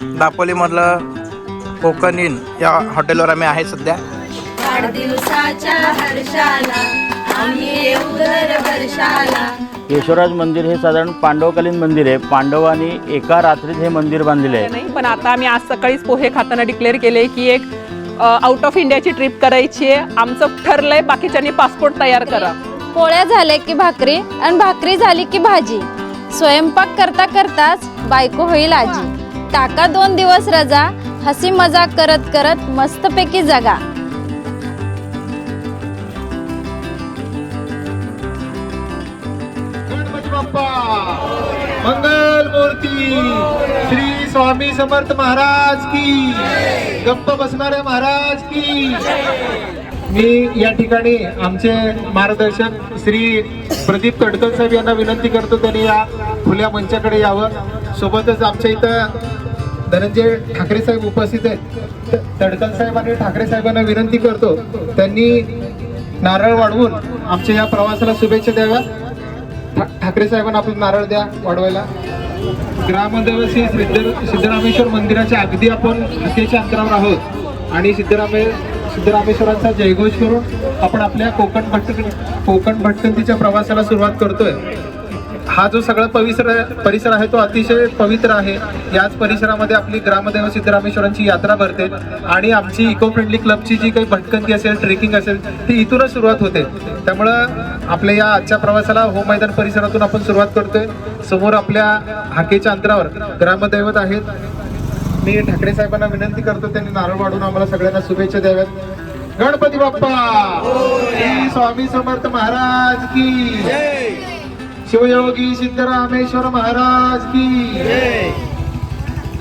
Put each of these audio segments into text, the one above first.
दापोलीमधलं Konkan in या हॉटेलवर आम्ही आहे सध्या. यशोराज मंदिर हे साधारण पांडवकालीन मंदिर आहे. पांडवांनी एका रात्रीत हे मंदिर बांधलेले आहे. नाही पण आता आम्ही आज सकाळीच पोहे खाताना डिक्लेअर केले की एक आउट ऑफ इंडियाची ट्रिप करायची आहे. आमचं ठरलंय बाकीच्यांनी पासपोर्ट तयार करा. पोळ्या झाल्या की भाकरी आणि भाकरी झाली की भाजी. स्वयंपाक करता करताच बायको होईल आजी. टाका दोन दिवस रजा. हसी मजाक करत करत मस्तपैकी जगा. मंगल मूर्ती. श्री स्वामी समर्थ महाराज की. गप्प बसणारे महाराज की. मी या ठिकाणी आमचे मार्गदर्शक श्री प्रदीप कडकल साहेब यांना विनंती करतो त्यांनी या खुल्या मंचाकडे यावं. सोबतच आमच्या इथं धनंजय ठाकरे साहेब उपस्थित आहेत. त- तडकल साहेब आणि ठाकरे साहेबांना विनंती करतो त्यांनी नारळ वाढवून आमच्या या प्रवासाला शुभेच्छा द्याव्या ठा- ठाकरे साहेबांना आपण नारळ द्या वाढवायला. ग्रामदेव श्री सिद्ध सिद्धरामेश्वर मंदिराच्या अगदी आपण हत्येच्या अंतरावर आहोत आणि सिद्धरामे सिद्धरामेश्वरांचा जयघोष करून आपण आपल्या कोकण भटक कोकण भटकंतीच्या प्रवासाला सुरुवात करतोय. हा जो सगळा पवित्र परिसर आहे तो अतिशय पवित्र आहे. याच परिसरामध्ये आपली ग्रामदेव सिद्धरामेश्वरांची यात्रा भरते आणि आमची इको फ्रेंडली क्लबची जी काही भटकंती असेल ट्रेकिंग असेल ती इथूनच सुरुवात होते. त्यामुळं आपल्या या आजच्या प्रवासाला हो मैदान परिसरातून आपण सुरुवात करतोय. समोर आपल्या हाकेच्या अंतरावर ग्रामदैवत आहेत. मी ठाकरे साहेबांना विनंती करतो त्यांनी नारळ वाढून आम्हाला सगळ्यांना शुभेच्छा द्याव्यात. गणपती बाप्पा! स्वामी समर्थ महाराज की शिवयोगी सिद्धरामेश्वर महाराज की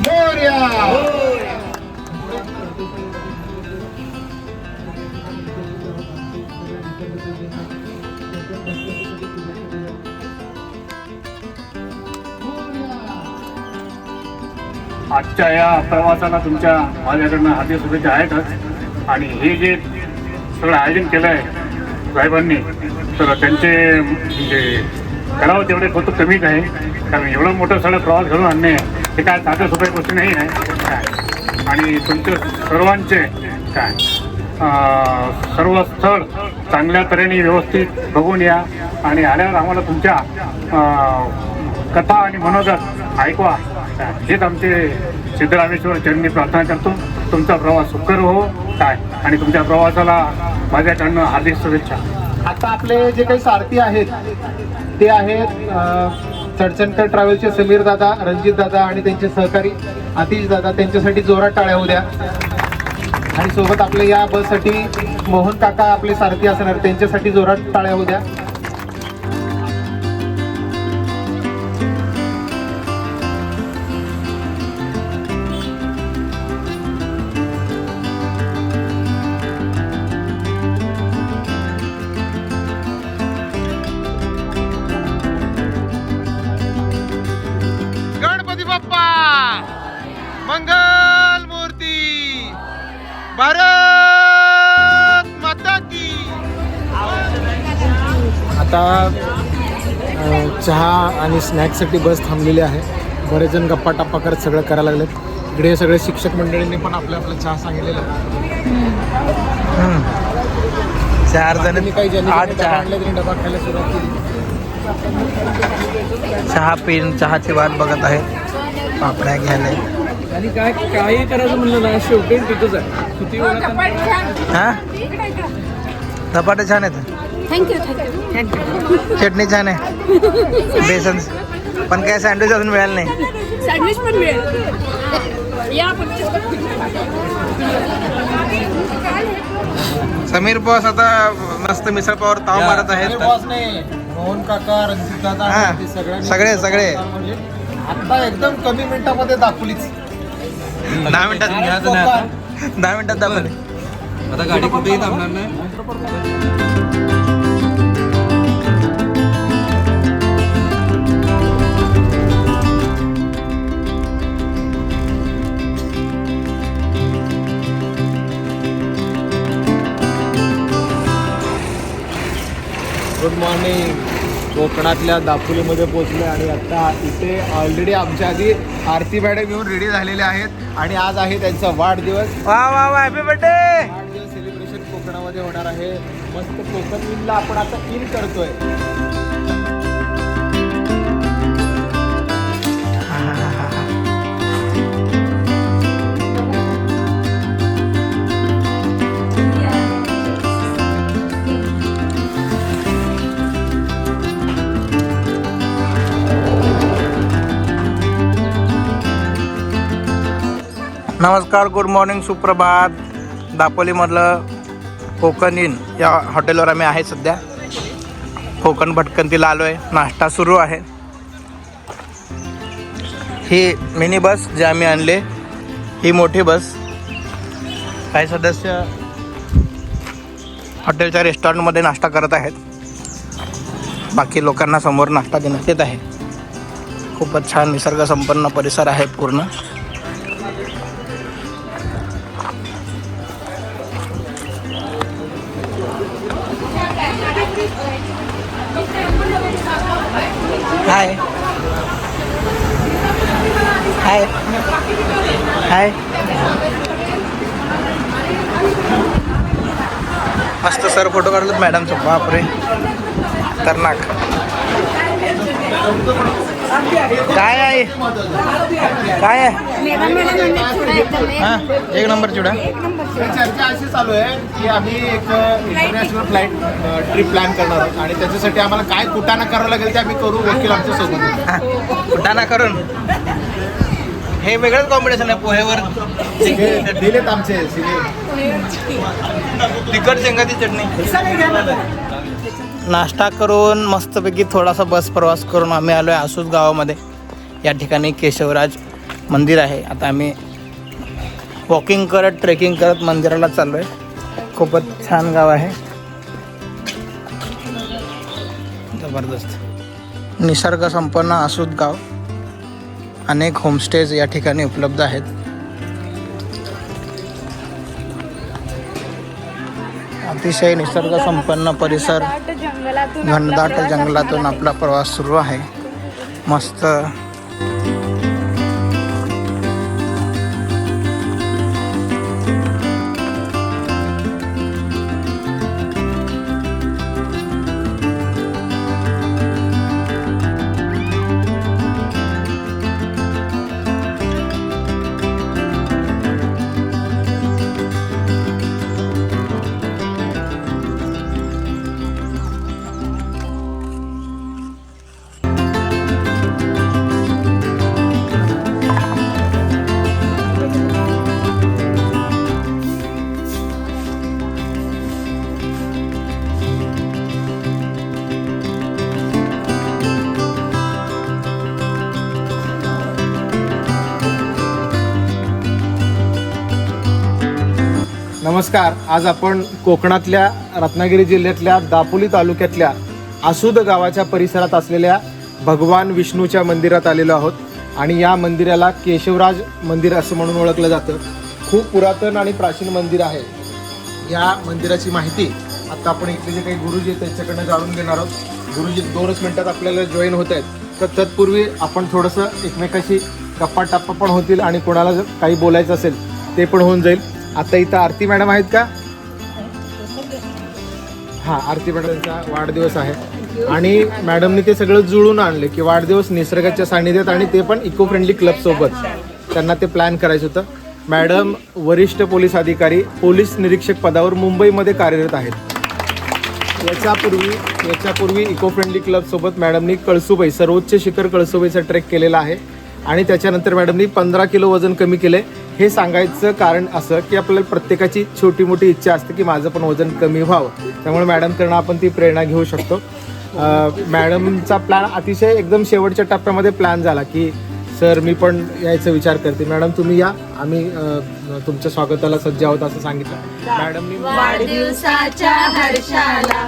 मोर्या आजच्या या प्रवासाला तुमच्या माझ्याकडनं हार्दिक शुभेच्छा आहेतच. आणि हे जे सगळं आयोजन केलं आहे साहेबांनी तर त्यांचे म्हणजे करावं तेवढे होतं कमीच आहे. कारण एवढं मोठं सगळं प्रवास घडून आणणे हे काय साध्या सोप्या गोष्टी नाही आहे. काय आणि तुमचे सर्वांचे काय सर्व स्थळ चांगल्या तऱ्हेने व्यवस्थित बघून या. आणि आल्यावर आम्हाला तुमच्या कथा आणि मनोगत ऐकवा. हेच आमचे सिद्धरामेश्वर चरणी प्रार्थना करतो. तुमचा प्रवास सुकर हो. काय आणि तुमच्या प्रवासाला माझ्याकडनं हार्दिक शुभेच्छा. आता आपले जे काही सारथी आहेत ते आहेत चडचणकर ट्रॅव्हलचे समीर दादा रणजित दादा आणि त्यांचे सहकारी आतिश दादा. त्यांच्यासाठी जोरात टाळ्या होऊ द्या. आणि सोबत आपल्या या बससाठी मोहन काका आपले सारथी असणार त्यांच्यासाठी जोरात टाळ्या होऊ द्या. आता चहा आणि स्नॅक्ससाठी बस थांबलेली आहे. बरेच जण गप्पा टप्पा करत सगळं करायला लागलेत. इकडे हे सगळे शिक्षक मंडळींनी पण आपल्या आपला चहा सांगितलेला आहे चार जण काही ज्यांनी आठ चहा. आणले त्यांनी डबा खायला सुरुवात केली. चहा पिन चहाची वाट बघत आहेत पापड्या घ्यायला. आणि काय काही करायचं म्हणलं ना शेवटी तिथंच आहे. किती वेळा हा? धपाटे छान आहेत. थँक्यू थँक्यू चटणी छान आहे. बेसन. पण काय सँडविच अजून मिळालं नाही. सँडविच पण मिळेल. या समीर बॉस आता मस्त मिसळ पावर ताव मारत आहेत. बॉस नाही मोहन काका रणजित दादा हा, सगळे, सगळे. आता एकदम कमी मिनिटामध्ये दाखवलीच. दहा मिनिटात. दहा मिनिटात दाखवले. आता गाडी कुठेही थांबणार नाही. गुड मॉर्निंग कोकणातल्या दापोलीमध्ये पोहोचलो आणि आता इथे ऑलरेडी आमच्या आधी आरती मॅडम येऊन रेडी झालेले आहेत आणि आज आहे त्यांचा वाढदिवस. वा वा वा हॅपी बर्थडे वाढदिवस सेलिब्रेशन कोकणामध्ये होणार आहे. मस्त कोकण विनला आपण आता इन करतोय. नमस्कार गुड मॉर्निंग सुप्रभात. दापोलीमधलं कोकण इन या हॉटेलवर आम्ही आहे सध्या. कोकण भटकंतीला आलो आहे नाश्ता सुरू आहे. ही मिनी बस जे आम्ही आणले ही मोठी बस काही सदस्य हॉटेलच्या रेस्टॉरंटमध्ये नाश्ता करत आहेत. बाकी लोकांना समोर नाश्ता देण्यात येत आहे. खूपच छान निसर्गसंपन्न परिसर आहे पूर्ण. हाय मस्त सर फोटो काढतात मॅडमचं. बापरे. खतरनाक. काय आहे? काय आहे? हां? एक नंबर चिवडा चर्चा अशी चालू आहे की आम्ही एक इंटरनॅशनल फ्लाईट ट्रिप प्लॅन करणार आहोत. आणि त्याच्यासाठी आम्हाला काय कुटाणा करावं लागेल ते आम्ही करू वकील आमच्यासोबत. हां कुटाणा करून. हे वेगळंच कॉम्बिनेशन आहे पोहेवर दिलेत आमचे तिखट शेंगाची चटणी. नाश्ता करून मस्तपैकी थोडासा बस प्रवास करून आम्ही आलो आहे आसूस गावामध्ये. या ठिकाणी केशवराज मंदिर आहे. आता आम्ही वॉकिंग करत ट्रेकिंग करत मंदिराला चाललो आहे खूपच छान गाव आहे. जबरदस्त. निसर्ग संपन्न आसूद गाव. अनेक होमस्टेज या ठिकाणी उपलब्ध आहेत. अतिशय निसर्ग संपन्न परिसर घनदाट जंगलातून आपला प्रवास सुरू आहे. मस्त नमस्कार. आज आपण कोकणातल्या रत्नागिरी जिल्ह्यातल्या दापोली तालुक्यातल्या आसूद गावाच्या परिसरात असलेल्या भगवान विष्णूच्या मंदिरात आलेलो आहोत. आणि या मंदिराला केशवराज मंदिर असं म्हणून ओळखलं जातं. खूप पुरातन आणि प्राचीन मंदिर आहे. या मंदिराची माहिती आता आपण इथले जे काही गुरुजी आहेत त्यांच्याकडनं जाणून घेणार आहोत. गुरुजी दोनच मिनटात आपल्याला जॉईन होत आहेत. तर तत्पूर्वी आपण थोडंसं एकमेकाशी गप्पा टप्पा पण होतील आणि कोणाला जर काही बोलायचं असेल ते पण होऊन जाईल. आता इथं आरती मॅडम आहेत का? हां आरती मॅडमचा वाढदिवस आहे. आणि मॅडमने ते सगळं जुळून आणले की वाढदिवस निसर्गाच्या सानिध्यात आणि ते पण इको फ्रेंडली क्लब सोबत. त्यांना ते प्लॅन करायचं होतं. मॅडम वरिष्ठ पोलीस अधिकारी पोलीस निरीक्षक पदावर मुंबईमध्ये कार्यरत आहेत. याच्यापूर्वी याच्यापूर्वी इको फ्रेंडली क्लबसोबत मॅडमनी कळसुबाई सर्वोच्च शिखर कळसुबाईचा ट्रेक केलेला आहे. आणि त्याच्यानंतर मॅडमनी पंधरा किलो वजन कमी केले. हे सांगायचं कारण असं की आपल्याला प्रत्येकाची छोटी मोठी इच्छा असते की माझं पण वजन कमी व्हावं. त्यामुळे मॅडमकडनं आपण ती प्रेरणा घेऊ शकतो. मॅडमचा प्लॅन अतिशय एकदम शेवटच्या टप्प्यामध्ये प्लॅन झाला की सर मी पण यायचा विचार करते. मॅडम तुम्ही या. आम्ही तुमच्या स्वागताला सज्ज आहोत असं सांगितलं. मॅडमनी वाढदिवसाच्या हर्षाला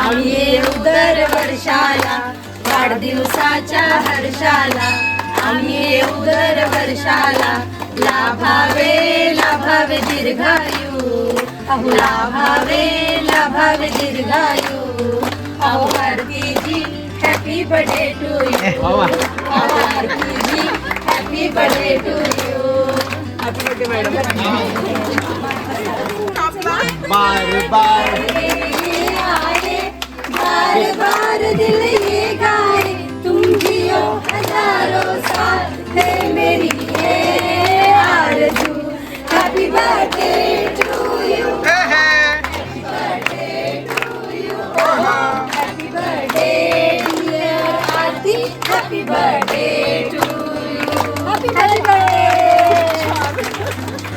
आम्ही उदर वर्षाला. वाढदिवसाच्या हर्षाला आम्ही वर्षाला. लाभावे लाभावे दीर्घायू। लाभावे लाभावे दीर्घायू। अहो Bharatiji happy birthday to you Aarti ji happy birthday to you बार बार बार बार दिल ये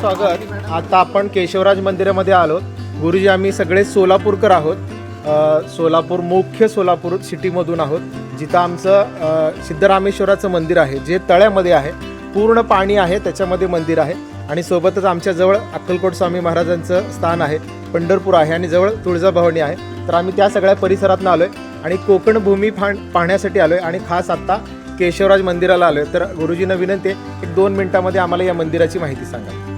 स्वागत. आता आपण केशवराज मंदिरामध्ये आलो. गुरुजी आम्ही सगळे सोलापूरकर आहोत. सोलापूर मुख्य सोलापूर सिटीमधून आहोत. जिथं आमचं सिद्धरामेश्वराचं मंदिर आहे जे तळ्यामध्ये आहे. पूर्ण पाणी आहे त्याच्यामध्ये मंदिर आहे. आणि सोबतच आमच्याजवळ अक्कलकोट स्वामी महाराजांचं स्थान आहे पंढरपूर आहे आणि जवळ तुळजाभवानी आहे. तर आम्ही त्या सगळ्या परिसरातून आलो आहे आणि कोकण भूमी फाण पाहण्यासाठी आलो आहे आणि खास आत्ता केशवराज मंदिराला आलो आहे तर गुरुजींना विनंती आहे एक दोन मिनिटामध्ये आम्हाला या मंदिराची माहिती सांगा.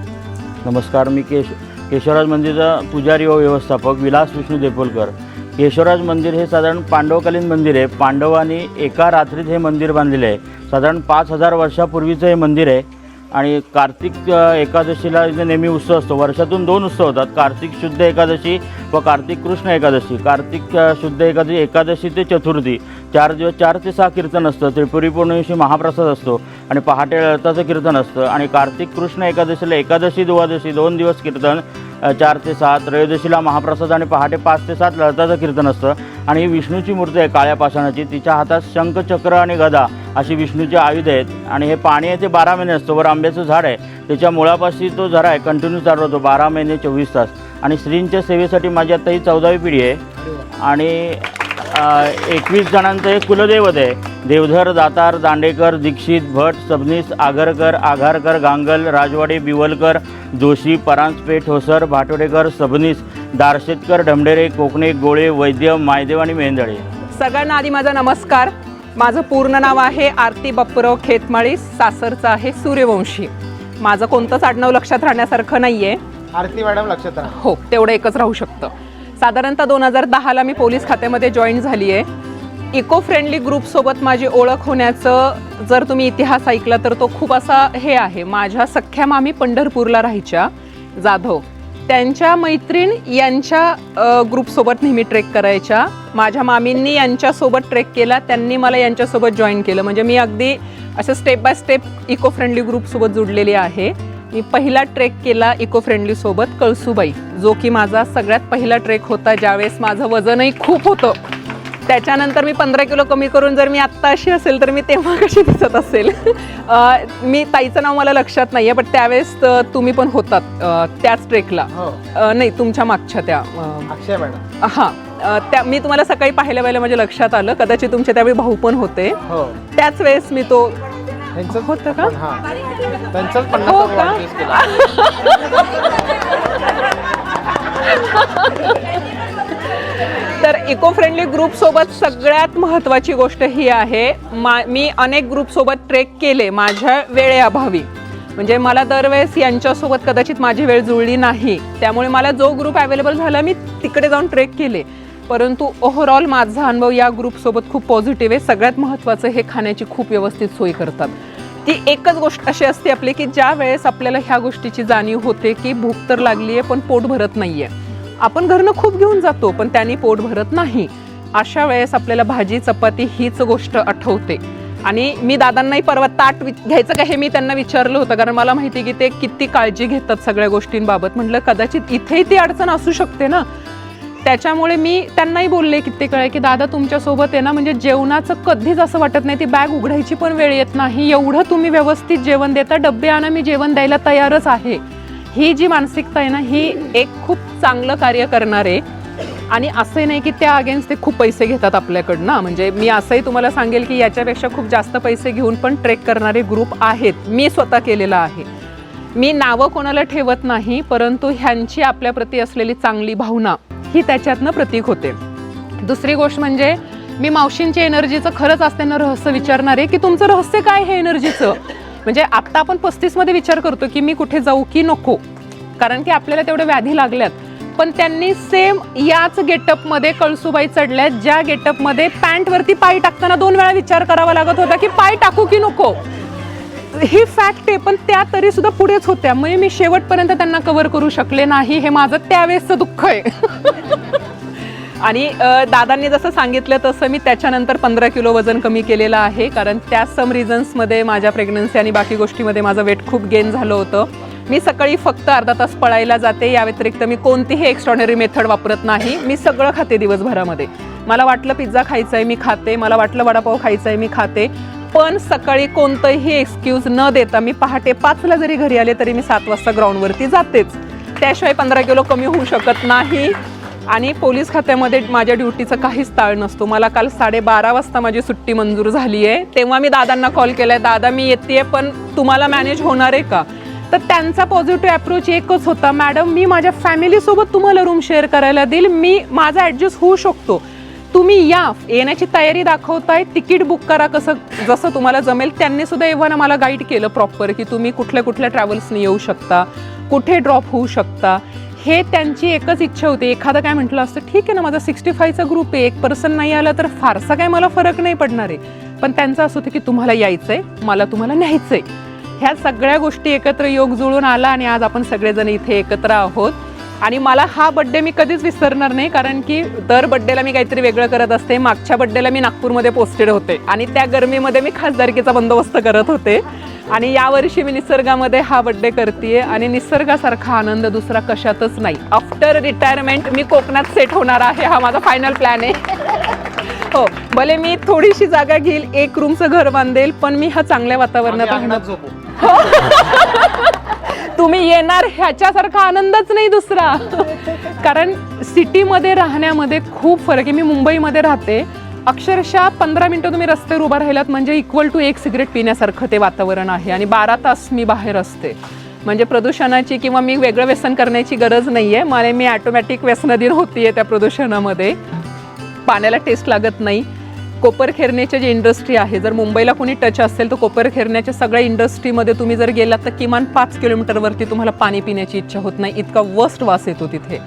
नमस्कार मी केश केशवराज मंदिरचा पुजारी व व्यवस्थापक विलास विष्णू देपोलकर. केशवराज मंदिर हे साधारण पांडवकालीन मंदिर आहे. पांडवांनी एका रात्रीत हे मंदिर बांधलेले आहे. साधारण पाच हजार वर्षापूर्वीचं हे मंदिर आहे. आणि कार्तिक एकादशीला नेहमी उत्सव असतो वर्षातून दोन उत्सव होतात. कार्तिक शुद्ध एकादशी व कार्तिक कृष्ण एकादशी. कार्तिक शुद्ध एकादशी एकादशी ते चतुर्थी. चार दिवस चार ते सहा कीर्तन असतं. त्रिपुरी पौर्णिमेशी महाप्रसाद असतो आणि पहाटे रथाचं कीर्तन असतं. आणि कार्तिक कृष्ण एकादशीला एकादशी द्वादशी दोन दिवस कीर्तन चार ते सात त्रयोदशीला महाप्रसाद आणि पहाटे पाच ते सात लळताचं कीर्तन असतं. आणि ही विष्णूची मूर्ती आहे काळ्या पाषाणाची. तिच्या हातात शंख चक्र आणि गदा अशी विष्णूची आयुध आहेत. आणि हे पाणी आहे ते बारा महिने असतं. वर आंब्याचं झाड आहे. त्याच्या मुळापाशी तो झरा आहे कंटिन्यू चालू होतो बारा महिने चोवीस तास. आणि श्रींच्या सेवेसाठी माझी आत्ता ही चौदावी पिढी आहे. आणि एकवीस जणांचं एक कुलदैवत आहे. देवधर दातार दांडेकर दीक्षित भट सबनीस आगरकर आघारकर गांगल राजवाडे बिवलकर जोशी परांजपे ठोसर भाटोडेकर सबनीस दारशेतकर ढमडेरे कोकणे गोळे वैद्य मायदेव आणि मेंदळे. सगळ्यांना आधी माझा नमस्कार. माझं पूर्ण नाव आहे आरती बाप्पूराव खेतमाळी. सासरचं आहे सूर्यवंशी. माझं कोणतंच आडनाव लक्षात राहण्यासारखं नाही आहे आरती मॅडम लक्षात राहा. हो तेवढं एकच राहू शकतं. साधारणतः दोन हजार दहाला मी पोलीस खात्यामध्ये जॉईन झाली आहे इको फ्रेंडली ग्रुपसोबत माझी ओळख होण्याचं जर तुम्ही इतिहास ऐकला तर तो खूप असा हे आहे. माझ्या सख्ख्या मामी पंढरपूरला राहायच्या जाधव. त्यांच्या मैत्रीण यांच्या ग्रुपसोबत नेहमी ट्रेक करायच्या. माझ्या मामींनी यांच्यासोबत ट्रेक केला त्यांनी मला यांच्यासोबत जॉईन केलं. म्हणजे मी अगदी असं step by step eco friendly ग्रुपसोबत जुडलेली आहे. मी पहिला ट्रेक केला इको फ्रेंडली सोबत कळसुबाई जो की माझा सगळ्यात पहिला ट्रेक होता ज्यावेळेस माझं वजनही खूप होतं. त्याच्यानंतर मी पंधरा किलो कमी करून जर मी आत्ता अशी असेल तर मी तेव्हा कशी दिसत असेल? मी ताईचं नाव मला लक्षात नाही आहे पण त्यावेळेस तुम्ही पण होतात त्याच ट्रेकला. हो. नाही तुमच्या मागच्या त्या अ, अक्षय मॅडम. हां. त्या मी तुम्हाला सकाळी पाहिल्या वेळेला माझ्या लक्षात आलं कदाचित तुमचे त्यावेळी भाऊ पण होते. हो. त्याच वेळेस मी तो त्यांचं होतं का? हा. त्यांचाच हो पन्नास का? वाढदिवस केला. तर इको फ्रेंडली ग्रुपसोबत सगळ्यात महत्त्वाची गोष्ट ही आहे मा मी अनेक ग्रुपसोबत ट्रेक केले माझ्या वेळेअभावी. म्हणजे मला दरवेळेस यांच्यासोबत कदाचित माझी वेळ जुळली नाही. त्यामुळे मला जो ग्रुप अवेलेबल झाला मी तिकडे जाऊन ट्रेक केले. परंतु ओव्हरऑल माझा अनुभव या ग्रुपसोबत खूप पॉझिटिव्ह आहे. सगळ्यात महत्त्वाचं हे खाण्याची खूप व्यवस्थित सोय करतात. ती एकच गोष्ट अशी असते आपली की ज्या वेळेस आपल्याला ह्या गोष्टीची जाणीव होते की भूक तर लागली आहे पण पोट भरत नाही आहे आपण घरनं खूप घेऊन जातो पण त्यांनी पोट भरत नाही. अशा वेळेस आपल्याला भाजी चपाती हीच गोष्ट आठवते. आणि मी दादांनाही परवा ताट वि- घ्यायचं का हे मी त्यांना विचारलं होतं कारण मला माहिती आहे की ते किती काळजी घेतात सगळ्या गोष्टींबाबत. म्हटलं कदाचित इथेही ती अडचण असू शकते ना. त्याच्यामुळे मी त्यांनाही बोलले कित्येक वेळा की दादा तुमच्यासोबत आहे ना म्हणजे जेवणाचं कधीच असं वाटत नाही ती बॅग उघडायची पण वेळ येत नाही. एवढं तुम्ही व्यवस्थित जेवण देता डब्बे आणा मी जेवण द्यायला तयारच आहे. ही जी मानसिकता आहे ना ही एक खूप चांगलं कार्य करणार. आहे आणि असंही नाही की त्या अगेन्स्ट ते खूप पैसे घेतात आपल्याकडनं. म्हणजे मी असंही तुम्हाला सांगेल की याच्यापेक्षा खूप जास्त पैसे घेऊन पण ट्रेक करणारे ग्रुप आहेत. मी स्वतः केलेला आहे. मी नावं कोणाला ठेवत नाही परंतु ह्यांची आपल्याप्रती असलेली चांगली भावना ही त्याच्यातनं प्रतीक होते. दुसरी गोष्ट म्हणजे मी मावशींच्या एनर्जीचं खरंच असताना रहस्य विचारणार आहे की तुमचं रहस्य काय हे एनर्जीचं? म्हणजे आत्ता आपण पस्तीसमध्ये विचार करतो की मी कुठे जाऊ की नको. कारण की आपल्याला तेवढ्या व्याधी लागल्यात. पण त्यांनी सेम याच गेटअपमध्ये कळसुबाई चढल्या ज्या गेटअपमध्ये पॅन्टवरती पाय टाकताना दोन वेळा विचार करावा लागत होता की पाय टाकू की नको? ही फॅक्ट आहे पण त्या तरी सुद्धा पुढेच होत्या. म्हणजे मी शेवटपर्यंत त्यांना कव्हर करू शकले नाही हे माझं त्यावेळेसचं दुःख आहे. आणि दादांनी जसं सांगितलं तसं मी त्याच्यानंतर पंधरा किलो वजन कमी केलेलं आहे. कारण त्या सम रिझन्समध्ये माझ्या प्रेग्नन्सी आणि बाकी गोष्टीमध्ये माझं वेट खूप गेन झालं होतं. मी सकाळी फक्त अर्धा तास पळायला जाते. या व्यतिरिक्त मी कोणतीही एक्स्ट्रॉनरी मेथड वापरत नाही. मी सगळं खाते दिवसभरामध्ये. मला वाटलं पिझ्झा खायचा आहे मी खाते. मला वाटलं वडापाव खायचा आहे मी खाते. पण सकाळी कोणतंही एक्सक्यूज न देता मी पहाटे पाचला जरी घरी आले तरी मी सात वाजता ग्राउंडवरती जातेच. त्याशिवाय पंधरा किलो कमी होऊ शकत नाही. आणि पोलीस खात्यामध्ये माझ्या ड्युटीचं काहीच ताळ नसतो. मला काल साडेबारा वाजता माझी सुट्टी मंजूर झाली आहे तेव्हा मी दादांना कॉल केलाय दादा मी येते पण तुम्हाला मॅनेज होणार आहे का? तर त्यांचा पॉझिटिव्ह अप्रोच एकच होता मॅडम मी माझ्या फॅमिलीसोबत तुम्हाला रूम शेअर करायला देईल. मी माझा ॲडजस्ट होऊ शकतो. तुम्ही या येण्याची तयारी दाखवताय तिकीट बुक करा कसं जसं तुम्हाला जमेल. त्यांनी सुद्धा एव्हा मला गाईड केलं प्रॉपर की तुम्ही कुठल्या कुठल्या ट्रॅव्हल्सनी येऊ शकता कुठे ड्रॉप होऊ शकता. हे त्यांची एकच इच्छा होती. एखादं काय म्हटलं असतं ठीक आहे ना माझा सिक्स्टी फायचा ग्रुप आहे एक पर्सन नाही आला तर फारसा काय मला फरक नाही पडणार आहे. पण त्यांचं असं होतं की तुम्हाला यायचं आहे मला तुम्हाला न्यायचं आहे ह्या सगळ्या गोष्टी एकत्र योग जुळून आला आणि आज आपण सगळेजण इथे एकत्र आहोत. आणि मला हा बड्डे मी कधीच विसरणार नाही कारण की दर बड्डेला मी काहीतरी वेगळं करत असते. मागच्या बड्डेला मी नागपूरमध्ये पोस्टेड होते. आणि त्या गरमीमध्ये मी खासदारकीचा बंदोबस्त करत होते. आणि यावर्षी मी निसर्गामध्ये हा बड्डे करते आणि निसर्गासारखा आनंद दुसरा कशातच नाही. आफ्टर रिटायरमेंट मी कोकणात सेट होणार आहे. हा माझा फायनल प्लॅन आहे. हो भले मी थोडीशी जागा घेईल एक रूमचं घर बांधेल पण मी हा चांगल्या वातावरणात राहणार. तुम्ही येणार ह्याच्यासारखा आनंदच नाही दुसरा. कारण सिटीमध्ये राहण्यामध्ये खूप फरक आहे. मी मुंबईमध्ये राहते. अक्षरशः पंधरा मिनटं तुम्ही रस्त्यावर उभा राहिलात म्हणजे इक्वल टू एक सिगरेट पिण्यासारखं ते वातावरण आहे आणि बारा तास मी बाहेर असते. म्हणजे प्रदूषणाची किंवा मी वेगळं व्यसन करण्याची गरज नाही आहे मला मी ॲटोमॅटिक व्यसनाधीन आहे त्या प्रदूषणामध्ये. पाण्याला टेस्ट लागत नाही. कोपरखेरणेचे जे इंडस्ट्री आहे जर मुंबईला कोणी टच असेल तर कोपर खेरण्याच्या सगळ्या इंडस्ट्रीमध्ये तुम्ही जर गेलात तर किमान पाच किलोमीटरवरती तुम्हाला पाणी पिण्याची इच्छा होत नाही. इतका वस्ट वास येतो तिथे.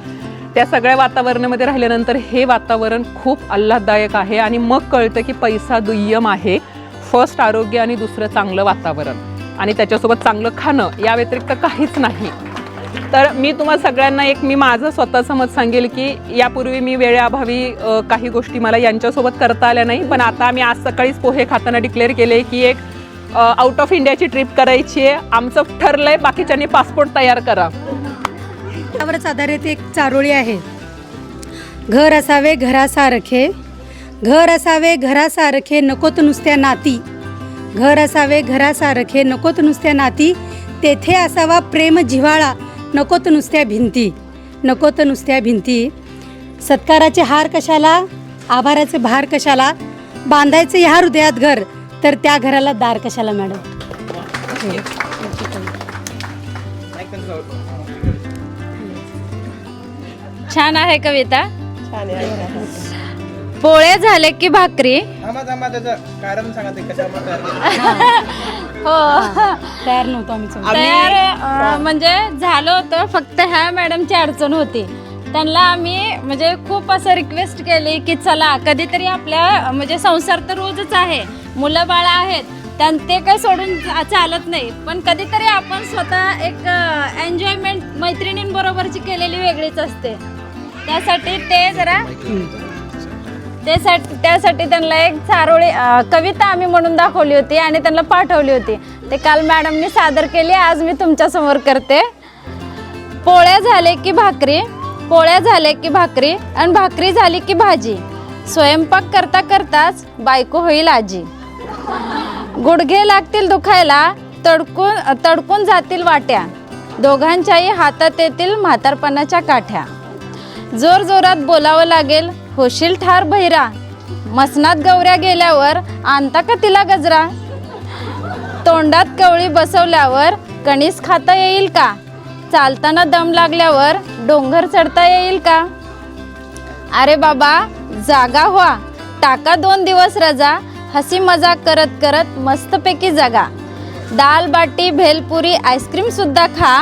त्या सगळ्या वातावरणामध्ये राहिल्यानंतर हे वातावरण खूप आल्हाददायक आहे आणि मग कळतं की पैसा दुय्यम आहे. फर्स्ट आरोग्य आणि दुसरं चांगलं वातावरण. आणि त्याच्यासोबत चांगलं खाणं या व्यतिरिक्त काहीच नाही. तर मी तुम्हाला सगळ्यांना एक मी माझं स्वतःचं मत सांगेल की यापूर्वी मी वेळेअभावी काही गोष्टी मला यांच्यासोबत करता आल्या नाही पण आता मी आज सकाळीच पोहे खाताना डिक्लेअर केले की एक आउट ऑफ इंडियाची ट्रिप करायची आहे. आमचं ठरलंय बाकीच्यांनी पासपोर्ट तयार करा. त्यावरच आधारित एक चारोळी आहे. घर असावे घरासारखे. घर असावे घरासारखे नकोत नुसत्या नाती. घर असावे घरासारखे नकोत नुसत्या नाती. तेथे असावा प्रेम जिव्हाळा. नकोत नुसत्या भिंती. नकोत नुसत्या भिंती. सत्काराचे हार कशाला? आभाराचे भार कशाला? बांधायचे ह्या हृदयात घर तर त्या घराला दार कशाला मॅडम? छान आहे कविता. पोळ्या झाले की भाकरी? कारण सांगा ते. हो. तयार नव्हतो आम्ही चौघं. तयार अं, म्हणजे झालं होतं फक्त ह्या मॅडमची अडचण होती. त्यांना आम्ही म्हणजे खूप असं रिक्वेस्ट केली की चला कधीतरी आपल्या म्हणजे संसार तर रोजच आहे. मुलं बाळा आहेत. त्यां ते काही सोडून चालत नाही. पण कधीतरी आपण स्वतः एक एन्जॉयमेंट मैत्रिणींबरोबरची केलेली वेगळीच असते. त्यासाठी ते जरा त्यासाठी त्यासाठी त्यांना एक चारोळी कविता आम्ही म्हणून दाखवली होती आणि त्यांना पाठवली होती. ते काल मॅडमनी सादर केली आज मी तुमच्यासमोर करते. पोळ्या झाले की भाकरी पोळ्या झाले की भाकरी आणि भाकरी झाली की भाजी. स्वयंपाक करता करताच बायको होईल आजी. गुडघे लागतील दुखायला तडकून तडकून जातील वाट्या. दोघांच्याही हातात येतील म्हातारपणाच्या काठ्या. जोर जोरात बोलावं लागेल होशील ठार बहिरा. मसनात गौऱ्या गेल्यावर आणता का तिला गजरा? तोंडात कवळी बसवल्यावर कणीस खाता येईल का? चालताना दम लागल्यावर डोंगर चढता येईल का? अरे बाबा जागा व्हा. टाका दोन दिवस रजा. हसी मजाक करत करत मस्तपैकी जगा. दाल बाटी भेलपुरी आईस्क्रीम सुद्धा खा.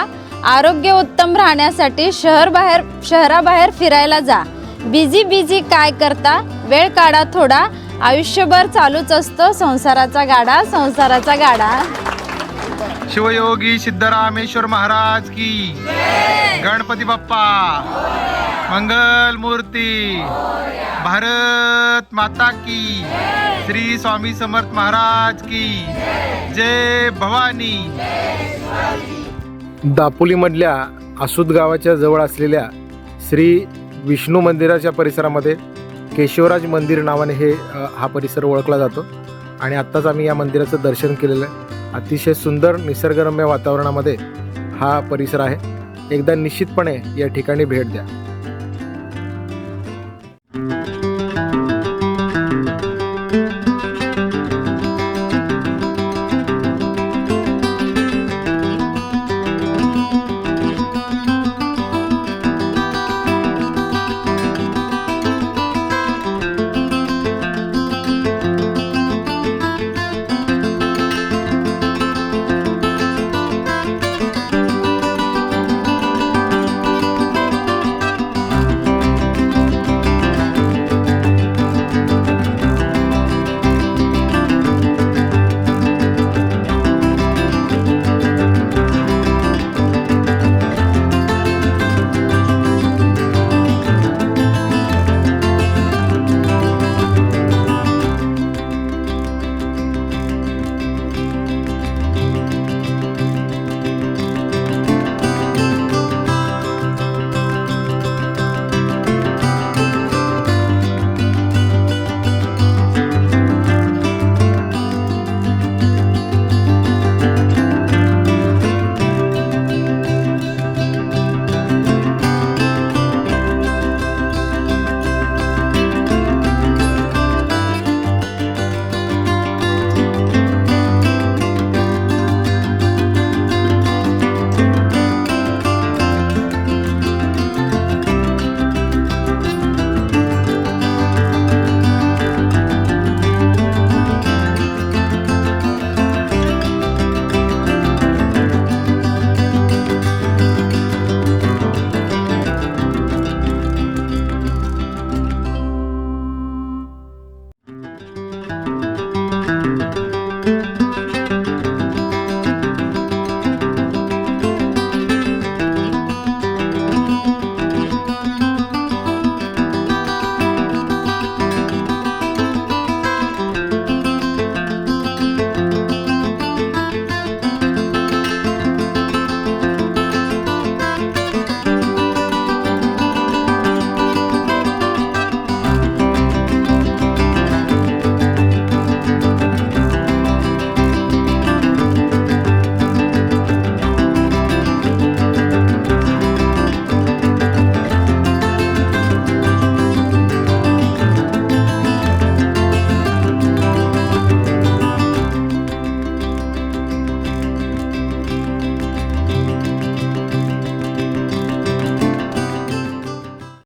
आरोग्य उत्तम राहण्यासाठी शहर बाहेर शहराबाहेर फिरायला जा. बिझी बिझी काय करता? वेळ काढा थोडा. आयुष्यभर चालूच असतो संसाराचा गाडा संसाराचा गाडा. शिवयोगी सिद्धरामेश्वर महाराज की गणपती बाप्पा. मंगल मूर्ती. भारत माता की श्री स्वामी समर्थ महाराज की जय भवानी. दापोलीमधल्या आसूद गावाच्या जवळ असलेल्या श्री विष्णू मंदिराच्या परिसरामध्ये केशवराज मंदिर नावाने हे हा परिसर ओळखला जातो. आणि आत्ताच आम्ही या मंदिराचं दर्शन केलेलं आहे. अतिशय सुंदर निसर्गरम्य वातावरणामध्ये हा परिसर आहे. एकदा निश्चितपणे या ठिकाणी भेट द्या.